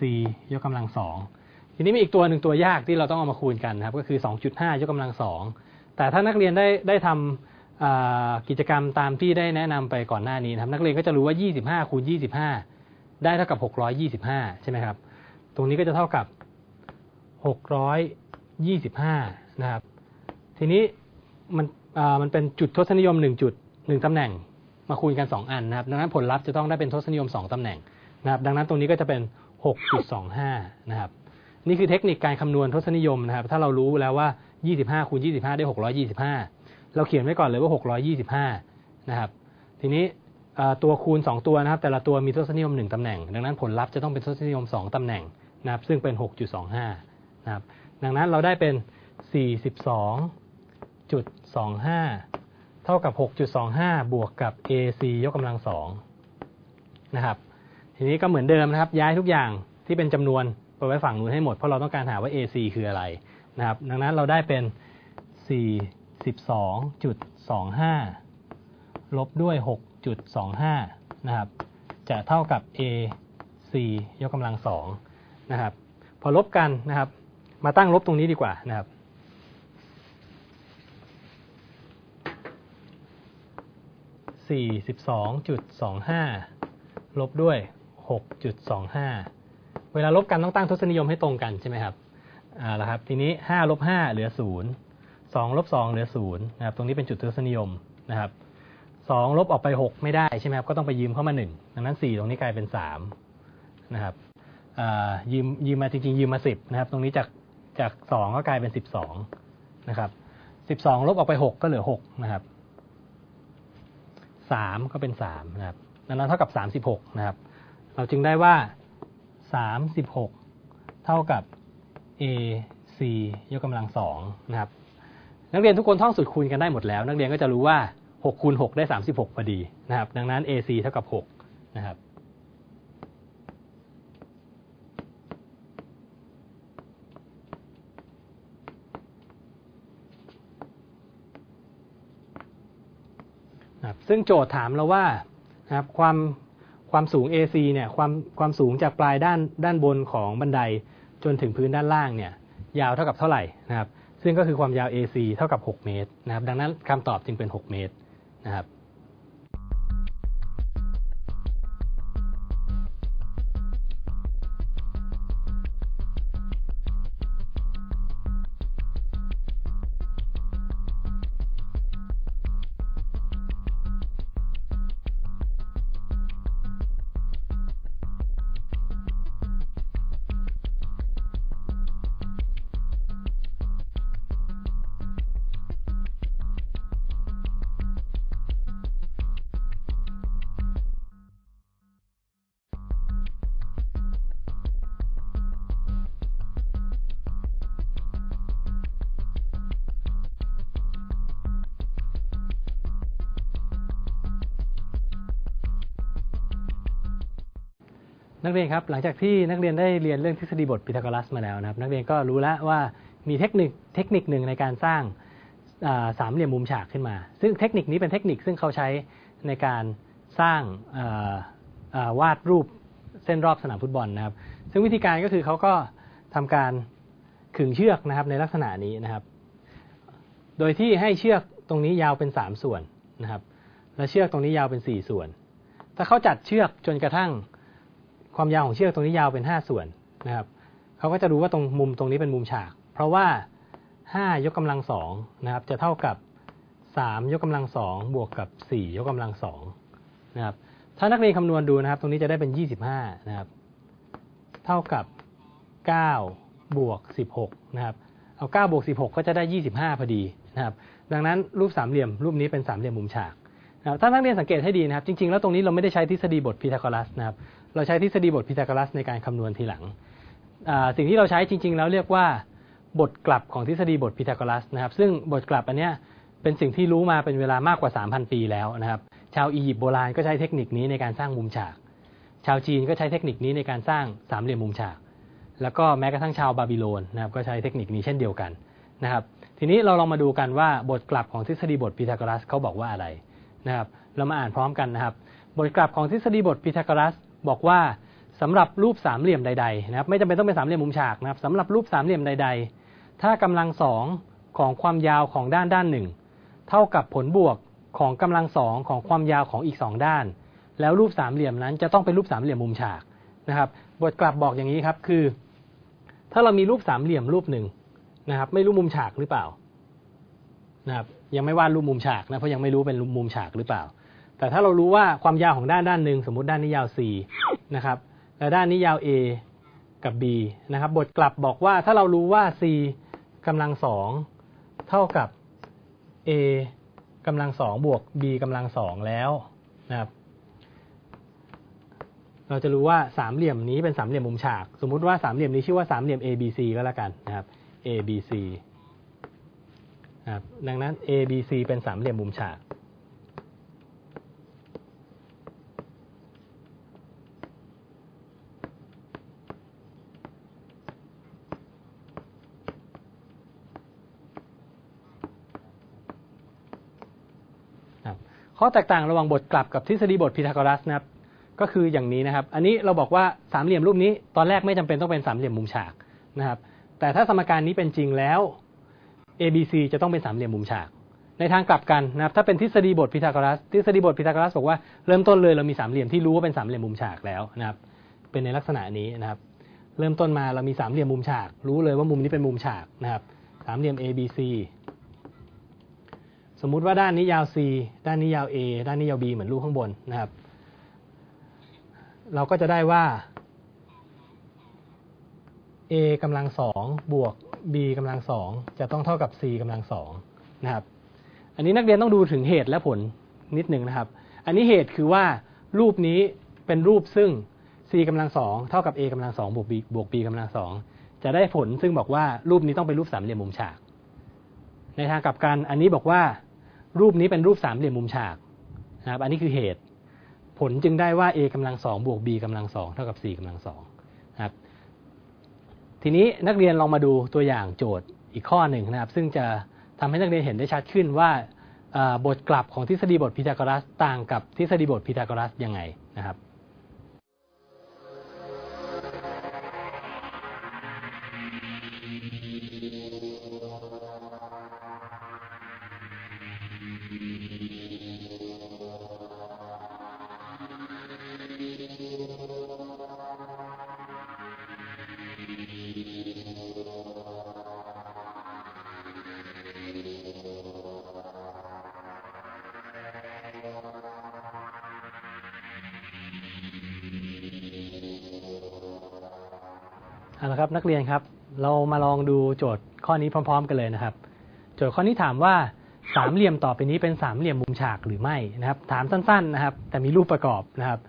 c ยกกำลังสองทีนี้มีอีกตัวหนึ่งตัวยากที่เราต้องเอามาคูณกันนะครับก็คือ 2.5 ยกกำลังสองแต่ถ้านักเรียนได้ได้ทำกิจกรรมตามที่ได้แนะนำไปก่อนหน้านี้นะครับนักเรียนก็จะรู้ว่า 25คูณ25 ได้เท่ากับ 625 ใช่ไหมครับ ตรงนี้ก็จะเท่ากับ 625 นะครับ ทีนี้มันมันเป็นจุดทศนิยม 1 จุด 1 ตำแหน่งมาคูณกัน 2 อันนะครับ ดังนั้นผลลัพธ์จะต้องได้เป็นทศนิยม 2 ตำแหน่งนะครับ ดังนั้นตรงนี้ก็จะเป็น 6.25 นะครับ นี่คือเทคนิคการคำนวณทศนิยมนะครับ ถ้าเรารู้แล้วว่า 25คูณ25 ได้ 625 เราเขียนไว้ก่อนเลยว่า 625 นะครับ ทีนี้ตัวคูณ 2 ตัวนะครับ แต่ละตัวมีทศนิยม 1ตำแหน่ง ดังนั้นผลลัพธ์จะต้องเป็นทศนิยม 2ตำแหน่งนะครับ ซึ่งเป็น 6.25 นะครับ ดังนั้นเราได้เป็น 42.25 เท่ากับ 6.25 บวกกับ AC ยกกำลังสองนะครับ ทีนี้ก็เหมือนเดิมนะครับ ย้ายทุกอย่างที่เป็นจำนวนไปไว้ฝั่งนู้นให้หมด เพราะเราต้องการหาว่า AC คืออะไรนะครับ ดังนั้นเราได้เป็น 42.25 ลบด้วย 6.25 นะครับ จะเท่ากับ AC ยกกำลังสองนะครับ พอลบกันนะครับ มาตั้งลบตรงนี้ดีกว่านะครับ42.25 ลบด้วย 6.25 เวลาลบกันต้องตั้งทศนิยมให้ตรงกันใช่ไหมครับอ่าแล้วครับทีนี้5ลบ5เหลือ 0 2ลบ2เหลือ0นะครับตรงนี้เป็นจุดทศนิยมนะครับ2ลบออกไป 6 ไม่ได้ใช่ไหมครับก็ต้องไปยืมเข้ามา 1 ดังนั้น 4 ตรงนี้กลายเป็น3นะครับอ่ายืมยืมมาจริงๆยืมมา 10นะครับตรงนี้จากจาก 2 ก็กลายเป็น 12นะครับ12 ลบออกไป 6 ก็เหลือ6นะครับสามก็เป็นสามนะครับดังนั้นเท่ากับสามสิบหกนะครับ เราจึงได้ว่าสามสิบหกเท่ากับ a c ยกกำลังสองนะครับ นักเรียนทุกคนท่องสูตรคูณกันได้หมดแล้ว นักเรียนก็จะรู้ว่าหกคูณหกได้สามสิบหกพอดีนะครับ ดังนั้น a c เท่ากับหกนะครับซึ่งโจทย์ถามเราว่านะครับความ ความสูง AC เนี่ยความความสูงจากปลายด้านด้านบนของบันไดจนถึงพื้นด้านล่างเนี่ยยาวเท่ากับเท่าไหร่นะครับ ซึ่งก็คือความยาว AC เท่ากับ 6 เมตรนะครับ ดังนั้นคำตอบจึงเป็น 6 เมตรนะครับ นักเรียนครับหลังจากที่นักเรียนได้เรียนเรื่องทฤษฎีบทพีทาโกรัสมาแล้วนะครับ นักเรียนก็รู้แล้วว่ามีเทคนิคเทคนิคหนึ่งในการสร้างสามเหลี่ยมมุมฉากขึ้นมา ซึ่งเทคนิคนี้เป็นเทคนิคซึ่งเขาใช้ในการสร้างวาดรูปเส้นรอบสนามฟุตบอลนะครับ ซึ่งวิธีการก็คือเขาก็ทำการขึงเชือกนะครับในลักษณะนี้นะครับ โดยที่ให้เชือกตรงนี้ยาวเป็นสามส่วนนะครับ และเชือกตรงนี้ยาวเป็นสี่ส่วน ถ้าเขาจัดเชือกจนกระทั่ง ความยาวของเชือกตรงนี้ยาวเป็น 5 ส่วนนะครับเขาก็จะรู้ว่าตรงมุมตรงนี้เป็นมุมฉาก เพราะว่า 5 ยกกำลังสองนะครับ จะเท่ากับ 3 ยกกำลังสองบวกกับ 4 ยกกำลังสองนะครับ ถ้านักเรียนคำนวณดูนะครับ ตรงนี้จะได้เป็น 25 นะครับ เท่ากับ 9 บวก 16 นะครับ เอา 9 บวก 16 ก็จะได้ 25 พอดีนะครับ ดังนั้นรูปสามเหลี่ยม รูปนี้เป็นสามเหลี่ยมมุมฉากนะครับถ้านักเรียนสังเกตให้ดีนะครับ จริงๆ แล้วตรงนี้เราไม่ได้ใช้ทฤษฎีบทพีทาโกรัสนะครับ เราใช้ทฤษฎีบทพีทาโกรัสในการคำนวณทีหลัง สิ่งที่เราใช้จริง ๆ แล้วเรียกว่าบทกลับของทฤษฎีบทพีทาโกรัสนะครับ ซึ่งบทกลับอันเนี้ยเป็นสิ่งที่รู้มาเป็นเวลามากกว่า 3,000 ปีแล้วนะครับ ชาวอียิปต์โบราณก็ใช้เทคนิคนี้ในการสร้างมุมฉาก ชาวจีนก็ใช้เทคนิคนี้ในการสร้างสามเหลี่ยมมุมฉาก แล้วก็แม้กระทั่งชาวบาบิโลนนะครับก็ใช้เทคนิคนี้เช่นเดียวกันนะครับ ทีนี้เราลองมาดูกันว่าบทกลับของทฤษฎีบทพีทาโกรัสเขาบอกว่าอะไรนะครับ เรามาอ่านพร้อมกันนะครับ บทกลับของทฤษฎีบทพีทาโกรัส บอกว่าสำหรับรูปสามเหลี่ยมใดๆนะครับ ไม่จำเป็นต้องเป็นสามเหลี่ยมมุมฉากนะครับสำหรับรูปสามเหลี่ยมใด ๆ ถ้ากำลังสองของความยาวของด้านด้านหนึ่งเท่ากับผลบวกของกำลังสองของความยาวของอีกสองด้าน แล้วรูปสามเหลี่ยมนั้นจะต้องเป็นรูปสามเหลี่ยมมุมฉากนะครับ บทกลับบอกอย่างนี้ครับคือ ถ้าเรามีรูปสามเหลี่ยมรูปหนึ่งนะครับ ไม่รู้มุมฉากหรือเปล่านะครับยังไม่วาดรูปมุมฉากนะเพราะยังไม่รู้เป็นมุมฉากหรือเปล่า แต่ถ้าเรารู้ว่าความยาวของด้านด้านหนึ่งสมมติด้านนี้ยาว c นะครับและด้านนี้ยาว a กับ b นะครับ บทกลับบอกว่าถ้าเรารู้ว่า c กำลังสองเท่ากับ a กำลังสองบวก b กำลังสองแล้วนะครับเราจะรู้ว่าสามเหลี่ยมนี้เป็นสามเหลี่ยมมุมฉาก สมมุติว่าสามเหลี่ยมนี้ชื่อว่าสามเหลี่ยม ABC ก็แล้วกันนะครับ ABC นะครับดังนั้น ABC เป็นสามเหลี่ยมมุมฉาก ครับ ข้อแตกต่างระหว่างบทกลับกับทฤษฎีบทพีทาโกรัสนะครับก็คืออย่างนี้นะครับ อันนี้เราบอกว่าสามเหลี่ยมรูปนี้ตอนแรกไม่จำเป็นต้องเป็นสามเหลี่ยมมุมฉากนะครับ แต่ถ้าสมการนี้เป็นจริงแล้ว ABC จะต้องเป็นสามเหลี่ยมมุมฉาก ในทางกลับกันนะครับ ถ้าเป็นทฤษฎีบทพีทาโกรัส ทฤษฎีบทพีทาโกรัสบอกว่าเริ่มต้นเลยเรามีสามเหลี่ยมที่รู้ว่าเป็นสามเหลี่ยมมุมฉากแล้วนะครับ เป็นในลักษณะนี้นะครับ เริ่มต้นมาเรามีสามเหลี่ยมมุมฉาก รู้เลยว่ามุมนี้เป็นมุมฉากนะครับ สามเหลี่ยม ABC สมมุติว่าด้านนี้ยาว C ด้านนี้ยาว A ด้านนี้ยาว B เหมือนรูปข้างบนนะครับ เราก็จะได้ว่า A กำลังสองบวก B กำลังสองจะต้องเท่ากับ C กำลังสองนะครับ อันนี้นักเรียนต้องดูถึงเหตุและผลนิดหนึ่งนะครับ อันนี้เหตุคือว่ารูปนี้เป็นรูปซึ่ง C กำลังสองเท่ากับ A กำลังสองบวก B บวก B กำลังสองจะได้ผลซึ่งบอกว่ารูปนี้ต้องเป็นรูปสามเหลี่ยมมุมฉาก ในทางกลับกันอันนี้บอกว่า รูปนี้เป็นรูปสามเหลี่ยมมุมฉากนะครับ อันนี้คือเหตุ ผลจึงได้ว่า a กำลังสองบวก b กำลังสองเท่ากับ c กำลังสองนะครับ ทีนี้นักเรียนลองมาดูตัวอย่างโจทย์อีกข้อหนึ่งนะครับ ซึ่งจะทำให้นักเรียนเห็นได้ชัดขึ้นว่าบทกลับของทฤษฎีบทพีทาโกรัสต่างกับทฤษฎีบทพีทาโกรัสยังไงนะครับ เอาละครับนักเรียนครับ เรามาลองดูโจทย์ข้อนี้พร้อม ๆ กันเลยนะครับ โจทย์ข้อนี้ถามว่าสามเหลี่ยมต่อไปนี้เป็นสามเหลี่ยมมุมฉากหรือไม่นะครับ ถามสั้นๆนะครับ แต่มีรูปประกอบนะครับ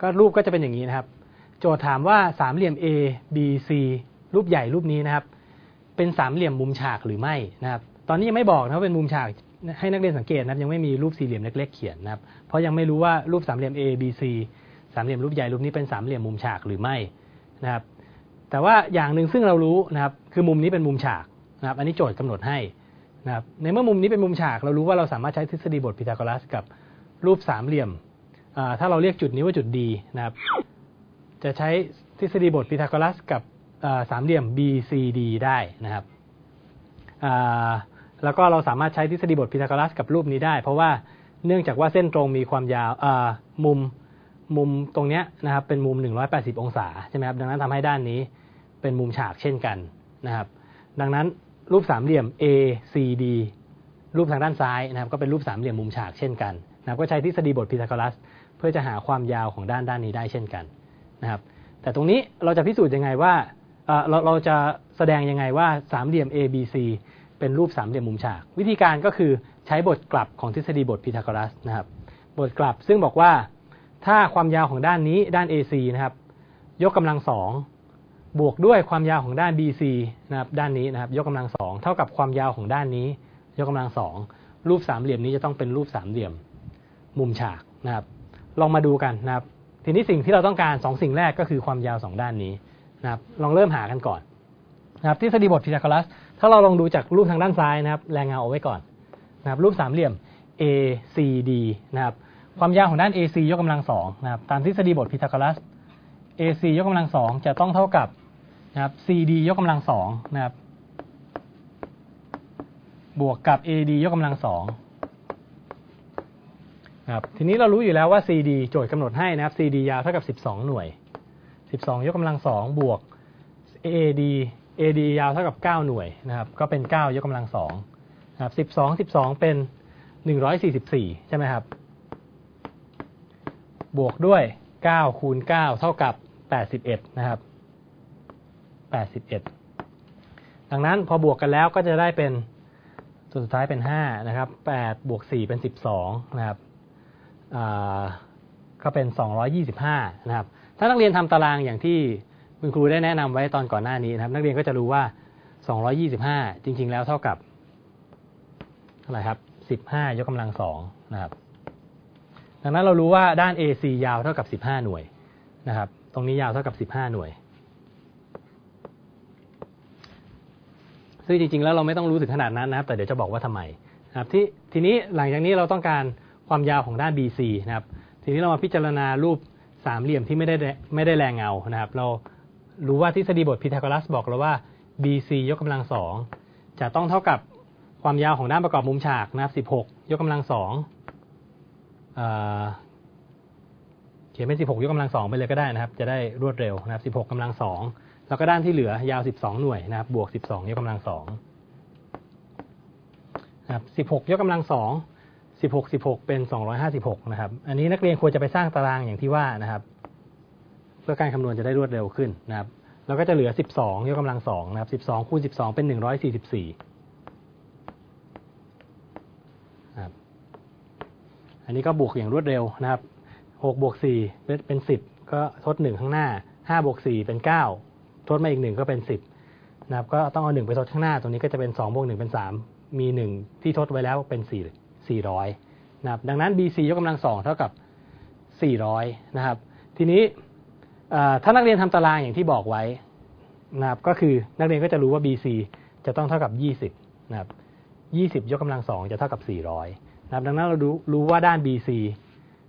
ก็รูปก็จะเป็นอย่างนี้นะครับ โจทย์ถามว่าสามเหลี่ยม A B C รูปใหญ่รูปนี้นะครับ เป็นสามเหลี่ยมมุมฉากหรือไม่นะครับ ตอนนี้ยังไม่บอกนะว่าเป็นมุมฉากให้นักเรียนสังเกตนะครับ ยังไม่มีรูปสี่เหลี่ยมเล็ก ๆ เขียนนะครับ เพราะยังไม่รู้ว่ารูปสามเหลี่ยม A B C สามเหลี่ยมรูปใหญ่รูปนี้เป็นสามเหลี่ยมมุมฉากหรือไม่นะครับ แต่ว่าอย่างหนึ่งซึ่งเรารู้นะครับคือมุมนี้เป็นมุมฉากนะครับอันนี้โจทย์กำหนดให้นะครับในเมื่อมุมนี้เป็นมุมฉาก เรารู้ว่าเราสามารถใช้ทฤษฎีบทพีทาโกรัสกับรูปสามเหลี่ยม ถ้าเราเรียกจุดนี้ว่าจุด D นะครับ จะใช้ทฤษฎีบทพีทาโกรัสกับสามเหลี่ยม BCD ได้นะครับแล้วก็เราสามารถใช้ทฤษฎีบทพีทาโกรัสกับรูปนี้ได้ เพราะว่าเนื่องจากว่าเส้นตรงมีความยาวมุมมุมตรงนี้นะครับเป็นมุม 180 องศาใช่ไหมครับดังนั้นทำให้ด้านนี้ เป็นมุมฉากเช่นกันนะครับ ดังนั้นรูปสามเหลี่ยม ACD รูปทางด้านซ้ายนะครับก็เป็นรูปสามเหลี่ยมมุมฉากเช่นกันนะครับก็ใช้ทฤษฎีบทพีทาโกรัส เพื่อจะหาความยาวของด้านด้านนี้ได้เช่นกันนะครับ แต่ตรงนี้เราจะพิสูจน์ยังไงว่าเราเราจะแสดงยังไงว่าสามเหลี่ยม ABC เป็นรูปสามเหลี่ยมมุมฉาก วิธีการก็คือใช้บทกลับของทฤษฎีบทพีทาโกรัสนะครับ บทกลับซึ่งบอกว่าถ้าความยาวของด้านนี้ด้าน AC นะครับ ยกกำลังสอง บวกด้วยความยาวของด้าน BC นะครับด้านนี้นะครับ ยกกำลังสองเท่ากับความยาวของด้านนี้ ยกกำลังสองรูปสามเหลี่ยมนี้จะต้องเป็นรูปสามเหลี่ยม มุมฉากนะครับ ลองมาดูกันนะครับ ทีนี้สิ่งที่เราต้องการสองสิ่งแรกก็คือความยาวสองด้านนี้นะครับ ลองเริ่มหากันก่อนนะครับทฤษฎีบทพีทาโกรัส ถ้าเราลองดูจากรูปทางด้านซ้ายนะครับ แรงเงาเอาไว้ก่อนนะครับรูปสามเหลี่ยม ACD นะครับ ความยาวของด้าน AC ยกกำลังสองนะครับ ตามทฤษฎีบทพีทาโกรัส AC ยกกำลังสองจะต้องเท่ากับนะครับ CD ยกกำลังสองนะครับ บวกกับ AD ยกกำลังสองครับทีนี้เรารู้อยู่แล้วว่า CD โจทย์กำหนดให้นะครับ CD ยาวเท่ากับ 12 หน่วย 12 ยกกำลังสองบวก AD AD ยาวเท่ากับ 9 หน่วยนะครับ ก็เป็น 9 ยกกำลังสองนะครับ12 12 เป็น 144 ใช่ไหมครับ บวกด้วย 9 คูณ 9 เท่ากับ 81 นะครับ 81 ดังนั้นพอบวกกันแล้วก็จะได้เป็นส่วนสุดท้ายเป็น 5 นะครับ 8 บวก 4 เป็น 12 นะครับก็เป็น 225 นะครับ ถ้านักเรียนทำตารางอย่างที่คุณครูได้แนะนำไว้ตอนก่อนหน้านี้นะครับ นักเรียนก็จะรู้ว่า 225 จริง ๆ แล้วเท่ากับเท่าไหร่ครับ 15 ยกกำลัง2นะครับ ดังนั้นเรารู้ว่าด้าน AC ยาวเท่ากับ 15 หน่วยนะครับ ตรงนี้ยาวเท่ากับ15หน่วย ซึ่งจริง ๆ แล้วเราไม่ต้องรู้ถึงขนาดนั้นนะครับ แต่เดี๋ยวจะบอกว่าทำไมนะครับที่ทีนี้หลังจากนี้เราต้องการความยาวของด้าน BC นะครับ ทีนี้เรามาพิจารณารูปสามเหลี่ยมที่ไม่ได้ไม่ได้แรงเงานะครับ เรารู้ว่าทฤษฎีบทพีทาโกรัสบอกเราว่า BC ยกกำลังสองจะต้องเท่ากับความยาวของด้านประกอบมุมฉากนะครับ16 ยกกำลังสองอ ขียนเป็น 16 ยกกำลังสองไปเลยก็ได้นะครับ จะได้รวดเร็วนะครับ 16กำลังสองแล้วก็ด้านที่เหลือยาว 12 หน่วยนะครับ บวก 12 ยกกำลังสองนะครับ 16 ยกกำลังสอง16 16 เป็น 256 นะครับ อันนี้นักเรียนควรจะไปสร้างตารางอย่างที่ว่านะครับ เพื่อการคำนวณจะได้รวดเร็วขึ้นนะครับ แล้วก็จะเหลือ 12 ยกกำลังสองนะครับ 12 คูณ 12 เป็น 144นะครับอันนี้ก็บวกอย่างรวดเร็วนะครับ 6บวก4เป็น 10 ก็ทด 1 ข้างหน้า5บวก4เป็น 9 ทดมาอีก 1 ก็เป็น 10 นะครับ ก็ต้องเอา 1 ไปทดข้างหน้า ตรงนี้ก็จะเป็น2บวก1เป็น 3 มี 1 ที่ทดไว้แล้วเป็น 4 400 นะครับ ดังนั้น BC ยกกำลังสองเท่ากับ 400 นะครับ ทีนี้ถ้านักเรียนทำตารางอย่างที่บอกไว้นะครับ ก็คือนักเรียนก็จะรู้ว่า BC จะต้องเท่ากับ 20 นะครับ 20 ยกกำลังสองจะเท่ากับ 400 นะครับ ดังนั้นเรารู้รู้ว่าด้าน BC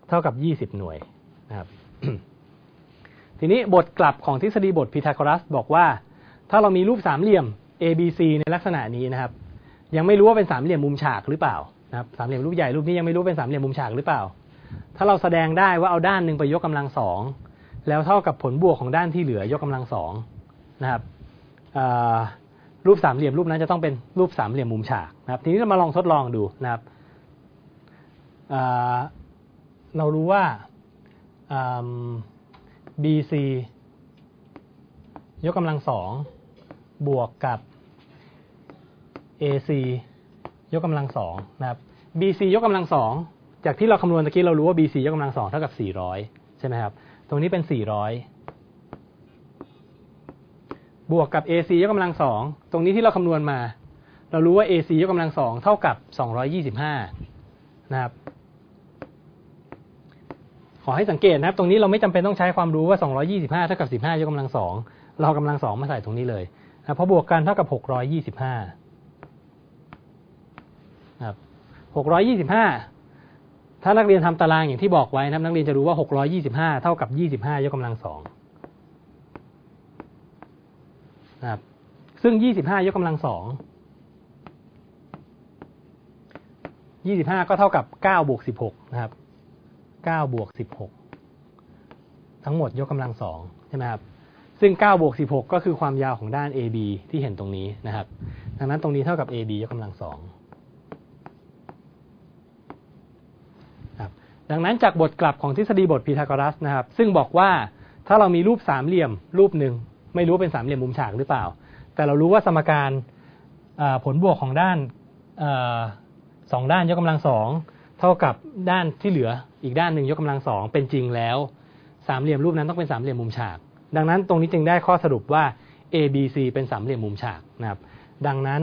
เท่ากับ 20 หน่วยนะครับทีนี้บทกลับของทฤษฎีบทพีทาโกรัสบอกว่า ถ้าเรามีรูปสามเหลี่ยม ABC ในลักษณะนี้นะครับ ยังไม่รู้ว่าเป็นสามเหลี่ยมมุมฉากหรือเปล่านะครับสามเหลี่ยมรูปใหญ่รูปนี้ยังไม่รู้เป็นสามเหลี่ยมมุมฉากหรือเปล่า ถ้าเราแสดงได้ว่าเอาด้านหนึ่งไปยกกำลังสองแล้วเท่ากับผลบวกของด้านที่เหลือยกกำลังสองนะครับรูปสามเหลี่ยมรูปนั้นจะต้องเป็นรูปสามเหลี่ยมมุมฉากนะครับ ทีนี้เรามาลองทดลองดูนะครับ เรารู้ว่า BC ยกกำลังสองบวกกับ AC ยกกำลังสองนะครับ BC ยกกำลังสองจากที่เราคำนวณตะกี้เรารู้ว่า BC ยกกำลังสองเท่ากับ 400 ใช่ไหมครับ ตรงนี้เป็น 400 บวกกับ AC ยกกำลังสองตรงนี้ที่เราคำนวณมา เรารู้ว่า AC ยกกำลังสองเท่ากับ 225 นะครับ อให้สังเกตนะครับ ตรงนี้เราไม่จำเป็นต้องใช้ความรู้ว่า 225 เท่ากับ 15 ยกกำลังสองเรากำลังสองมาใส่ตรงนี้เลยนะเพราะบวกกันเท่ากับ 625ครับ625 ถ้านักเรียนทำตารางอย่างที่บอกไว้นะครับนักเรียนจะรู้ว่า 625 เท่ากับ 25 ยกกำลังสองนะครับซึ่ง 25 ยกกำลังสอง25 ก็เท่ากับ 9 บวก 16 นะครับ 9บวก16 ทั้งหมดยกกำลังสองใช่ไหมครับซึ่ง9บวก16 ก็คือความยาวของด้าน AB ที่เห็นตรงนี้นะครับ ดังนั้นตรงนี้เท่ากับ AB ยกกำลังสองครับดังนั้นจากบทกลับของทฤษฎีบทพีทาโกรัสนะครับ ซึ่งบอกว่าถ้าเรามีรูปสามเหลี่ยมรูปหนึ่งไม่รู้เป็นสามเหลี่ยมมุมฉากหรือเปล่า แต่เรารู้ว่าสมการผลบวกของด้านอาสองด้านยกกำลังสอง เท่ากับด้านที่เหลืออีกด้านหนึ่งยกกำลังสองเป็นจริงแล้ว สามเหลี่ยมรูปนั้นต้องเป็นสามเหลี่ยมมุมฉาก ดังนั้นตรงนี้จึงได้ข้อสรุปว่า ABC เป็นสามเหลี่ยมมุมฉากนะครับ ดังนั้น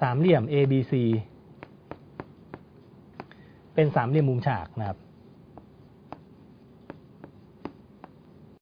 สามเหลี่ยม ABC เป็นสามเหลี่ยมมุมฉากนะครับ